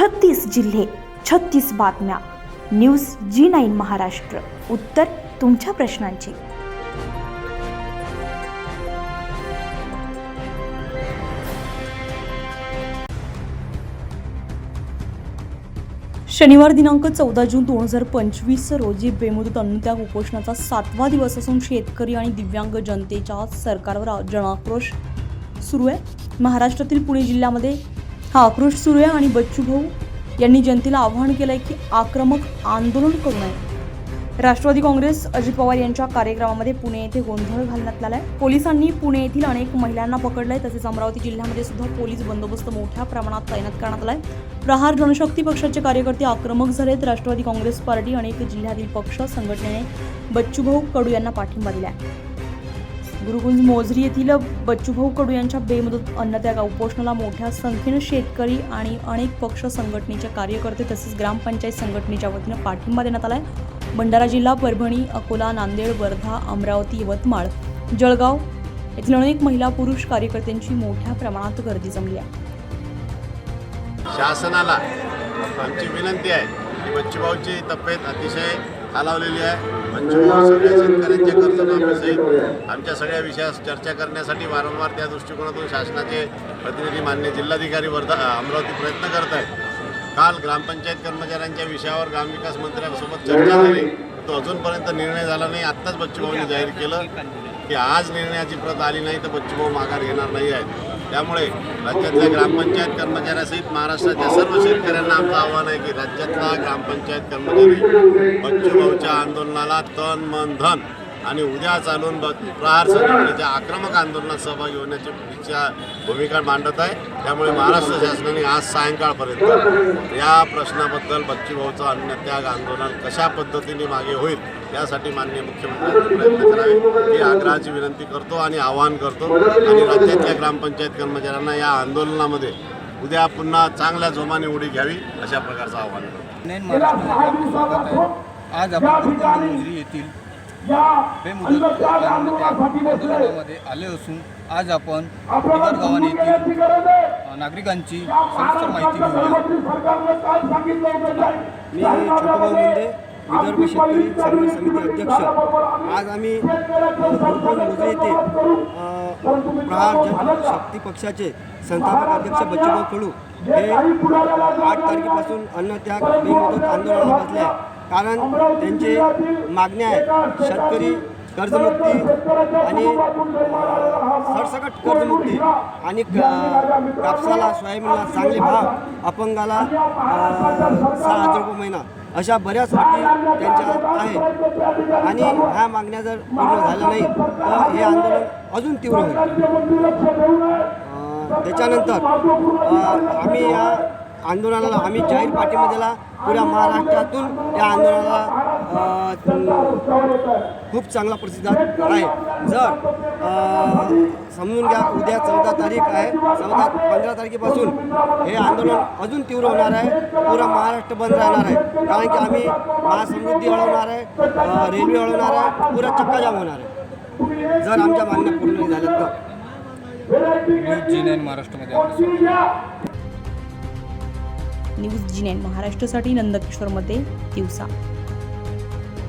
छत्तीस जिल्हे छत्तीस बातम्या. News G nine Maharashtra. उत्तर तुमच्या प्रश्नांची. शनिवार दिनांक चौदा जून दोन हजार पंचवीस रोजी बेमुदत अन्नत्याग उपोषणाचा सातवा दिवस असून शेतकरी आणि दिव्यांग जनतेच्या सरकारवर जनाक्रोश सुरू आहे. महाराष्ट्रातील पुणे जिल्ह्यामध्ये हा आक्रोश सुरू आहे आणि बच्चू भाऊ यांनी जनतेला आवाहन आहे की आक्रमक आंदोलन करू नये. राष्ट्रवादी काँग्रेस अजित पवार यांच्या कार्यक्रमामध्ये पुणे येथे गोंधळ घालण्यात आलाय. पोलिसांनी पुणे येथील अनेक महिलांना पकडलं आहे तसेच अमरावती जिल्ह्यामध्ये सुद्धा पोलीस बंदोबस्त मोठ्या प्रमाणात तैनात करण्यात आलाय. प्रहार जनशक्ती पक्षाचे कार्यकर्ते आक्रमक झालेत. राष्ट्रवादी काँग्रेस पार्टी अनेक जिल्ह्यातील पक्ष संघटनेने बच्चूभाऊ कडू यांना पाठिंबा दिलाय. गुरुकुंज मोझरी येथील बच्चूभाऊ कडू यांच्या बेमुदत अन्नत्याग उपोषणाला मोठ्या संख्येनं शेतकरी आणि अनेक पक्ष संघटनेचे कार्यकर्ते तसेच ग्रामपंचायत संघटनेच्या वतीनं पाठिंबा देण्यात आलाय. भंडारा जिल्हा परभणी अकोला नांदेड वर्धा अमरावती यवतमाळ जळगाव येथील अनेक महिला पुरुष कार्यकर्त्यांची मोठ्या प्रमाणात गर्दी जमली आहे. शासनाला आमची विनंती आहे की बच्चूभाऊची तब्येत अतिशय खालावलेली आहे. बच्चूभाऊ सगळ्या शेतकऱ्यांच्या कर्जमाफीसहित आमच्या सगळ्या विषयास चर्चा करण्यासाठी वारंवार त्या दृष्टिकोनातून शासनाचे प्रतिनिधी मान्य जिल्हाधिकारी वर्धा अमरावती प्रयत्न करत आहेत. काल ग्रामपंचायत कर्मचाऱ्यांच्या विषयावर ग्रामविकास मंत्र्यांसोबत चर्चा झाली. तो अजूनपर्यंत निर्णय झाला नाही. आत्ताच बच्चूभाऊंनी जाहीर केलं की आज निर्णयाची प्रत आली नाही तर बच्चूभाऊ माघार घेणार नाही आहेत. त्यामुळे राज्यातल्या ग्रामपंचायत कर्मचाऱ्यासहित महाराष्ट्राच्या सर्व शेतकऱ्यांना आमचं आव्हान आहे की राज्यातला ग्रामपंचायत कर्मचारी बच्चूभाऊच्या आंदोलनाला तन मन धन आणि उद्या चालून प्रहार संघटनेच्या आक्रमक आंदोलनात सहभागी होण्याची इच्छा भूमिका मांडत आहे. त्यामुळे महाराष्ट्र शासनाने आज सायंकाळपर्यंत या प्रश्नाबद्दल बच्चूभाऊचं अन्नत्याग आंदोलन कशा पद्धतीने मागे होईल यासाठी माननीय मुख्यमंत्र्यांनी प्रयत्न करावे. ही आग्रहाची विनंती करतो आणि आवाहन करतो आणि राज्यातल्या ग्रामपंचायत कर्मचाऱ्यांना या आंदोलनामध्ये उद्या पुन्हा चांगल्या जोमाने उडी घ्यावी अशा प्रकारचं आवाहन करतो. आज आपण येथील बेमुदत आंदोलनामध्ये आले असून आज आपण बिगर गव्हाणे येथील नागरिकांची सविस्तर माहिती घेऊया. मी छोटूभाऊ मुंडे विदर्भ शेतकरी संघर्ष समिती अध्यक्ष. आज आम्ही मोजे येथे प्रहार जनशक्ती पक्षाचे संस्थापक अध्यक्ष बच्चूभाऊ कडू हे आठ तारखेपासून अन्नत्याग बेमुदत आंदोलनाला बसले आहे कारण त्यांचे मागण्या आहे शेतकरी कर्जमुक्ती आणि सरसकट कर्जमुक्ती आणि कापसाला सोयाबीनला चांगले भाव अपंगाला सहा हजार रुपये महिना अशा बऱ्याच अटी त्यांच्या आहेत. आणि ह्या मागण्या जर पूर्ण झाल्या नाही तर हे आंदोलन अजून तीव्र होईल. त्याच्यानंतर आम्ही या आंदोलनाला आम्ही जाहीर पाठिंबा दिला. पुऱ्या महाराष्ट्रातून या आंदोलनाला खूप चांगला प्रतिसाद आहे. जर समजून घ्या उद्या चौदा तारीख आहे. चौदा पंधरा तारखेपासून हे आंदोलन अजून तीव्र होणार आहे. पुरा महाराष्ट्र बंद राहणार आहे. कारण की आम्ही महासमृद्धी अडवणार आहे रेल्वे अडवणार आहे. पुरा चक्काजाम होणार आहे. जर आमच्या मागण्या पूर्ण झाल्या तर. न्यूज जी नाईन महाराष्ट्रामध्ये न्यूज जी नाईन महाराष्ट्रासाठी नंदकिशोरमध्ये दिवसा.